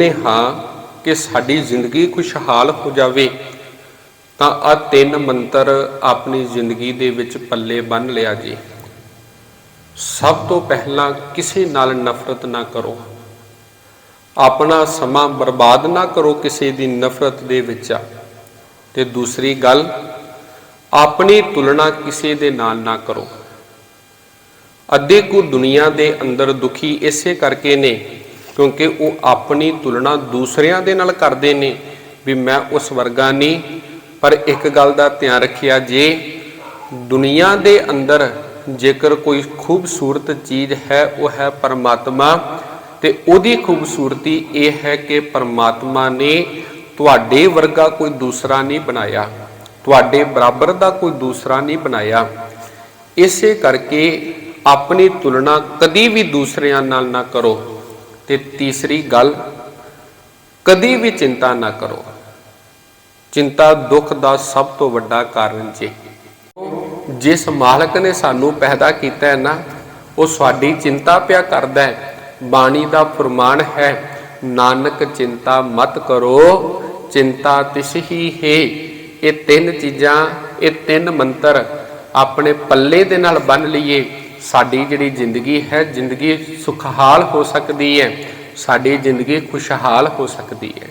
ਨੇ ਹਾਂ ਕਿ ਸਾਡੀ ਜ਼ਿੰਦਗੀ ਖੁਸ਼ਹਾਲ ਹੋ ਜਾਵੇ, ਤਾਂ ਆ ਤਿੰਨ ਮੰਤਰ ਆਪਣੀ ਜ਼ਿੰਦਗੀ ਦੇ ਵਿੱਚ ਪੱਲੇ ਬੰਨ ਲਿਆ ਜੀ। ਸਭ ਤੋਂ ਪਹਿਲਾਂ ਕਿਸੇ ਨਾਲ ਨਫ਼ਰਤ ਨਾ ਕਰੋ। ਆਪਣਾ ਸਮਾਂ ਬਰਬਾਦ ਨਾ ਕਰੋ ਕਿਸੇ ਦੀ ਨਫ਼ਰਤ ਦੇ ਵਿੱਚ। ਤੇ ਦੂਸਰੀ ਗੱਲ, ਆਪਣੀ ਤੁਲਨਾ ਕਿਸੇ ਦੇ ਨਾਲ ਨਾ ਕਰੋ। ਅੱਧੇ ਕੁ ਦੁਨੀਆ ਦੇ ਅੰਦਰ ਦੁਖੀ ਇਸੇ ਕਰਕੇ ਨੇ ਕਿਉਂਕਿ ਉਹ ਆਪਣੀ ਤੁਲਨਾ ਦੂਸਰਿਆਂ ਦੇ ਨਾਲ ਕਰਦੇ ਨੇ ਵੀ ਮੈਂ ਉਸ ਵਰਗਾ ਨਹੀਂ। ਪਰ ਇੱਕ ਗੱਲ ਦਾ ਧਿਆਨ ਰੱਖਿਆ ਜੇ ਦੁਨੀਆ ਦੇ ਅੰਦਰ ਜੇਕਰ ਕੋਈ ਖੂਬਸੂਰਤ ਚੀਜ਼ ਹੈ, ਉਹ ਹੈ ਪਰਮਾਤਮਾ ਤੇ ਉਹਦੀ ਖੂਬਸੂਰਤੀ ਇਹ ਹੈ ਕਿ ਪਰਮਾਤਮਾ ਨੇ ਤੁਹਾਡੇ ਵਰਗਾ ਕੋਈ ਦੂਸਰਾ ਨਹੀਂ ਬਣਾਇਆ। ਤੁਹਾਡੇ ਬਰਾਬਰ ਦਾ ਕੋਈ ਦੂਸਰਾ ਨਹੀਂ ਬਣਾਇਆ। ਇਸੇ ਕਰਕੇ ਆਪਣੀ ਤੁਲਨਾ ਕਦੀ ਵੀ ਦੂਸਰਿਆਂ ਨਾਲ ਨਾ ਕਰੋ। ਤੇ ਤੀਸਰੀ ਗੱਲ, ਕਦੀ ਵੀ ਚਿੰਤਾ ਨਾ ਕਰੋ। ਚਿੰਤਾ ਦੁੱਖ ਦਾ ਸਭ ਤੋਂ ਵੱਡਾ ਕਾਰਨ ਜੀ। ਜਿਸ ਮਾਲਕ ਨੇ ਸਾਨੂੰ ਪੈਦਾ ਕੀਤਾ ਹੈ ਨਾ, ਉਹ ਸਾਡੀ ਚਿੰਤਾ ਪਿਆ ਕਰਦਾ ਹੈ। ਬਾਣੀ ਦਾ ਫਰਮਾਨ ਹੈ, ਨਾਨਕ ਚਿੰਤਾ ਮਤ ਕਰੋ, ਚਿੰਤਾ ਤਿਸ ਹੀ ਹੈ। ਇਹ ਤਿੰਨ ਚੀਜ਼ਾਂ, ਇਹ ਤਿੰਨ ਮੰਤਰ ਆਪਣੇ ਪੱਲੇ ਦੇ ਨਾਲ ਬੰਨ ਲਈਏ। ਸਾਡੀ ਜਿਹੜੀ ਜ਼ਿੰਦਗੀ ਹੈ, ਜ਼ਿੰਦਗੀ ਸੁਖਹਾਲ ਹੋ ਸਕਦੀ ਹੈ, ਸਾਡੀ ਜ਼ਿੰਦਗੀ ਖੁਸ਼ਹਾਲ ਹੋ ਸਕਦੀ ਹੈ।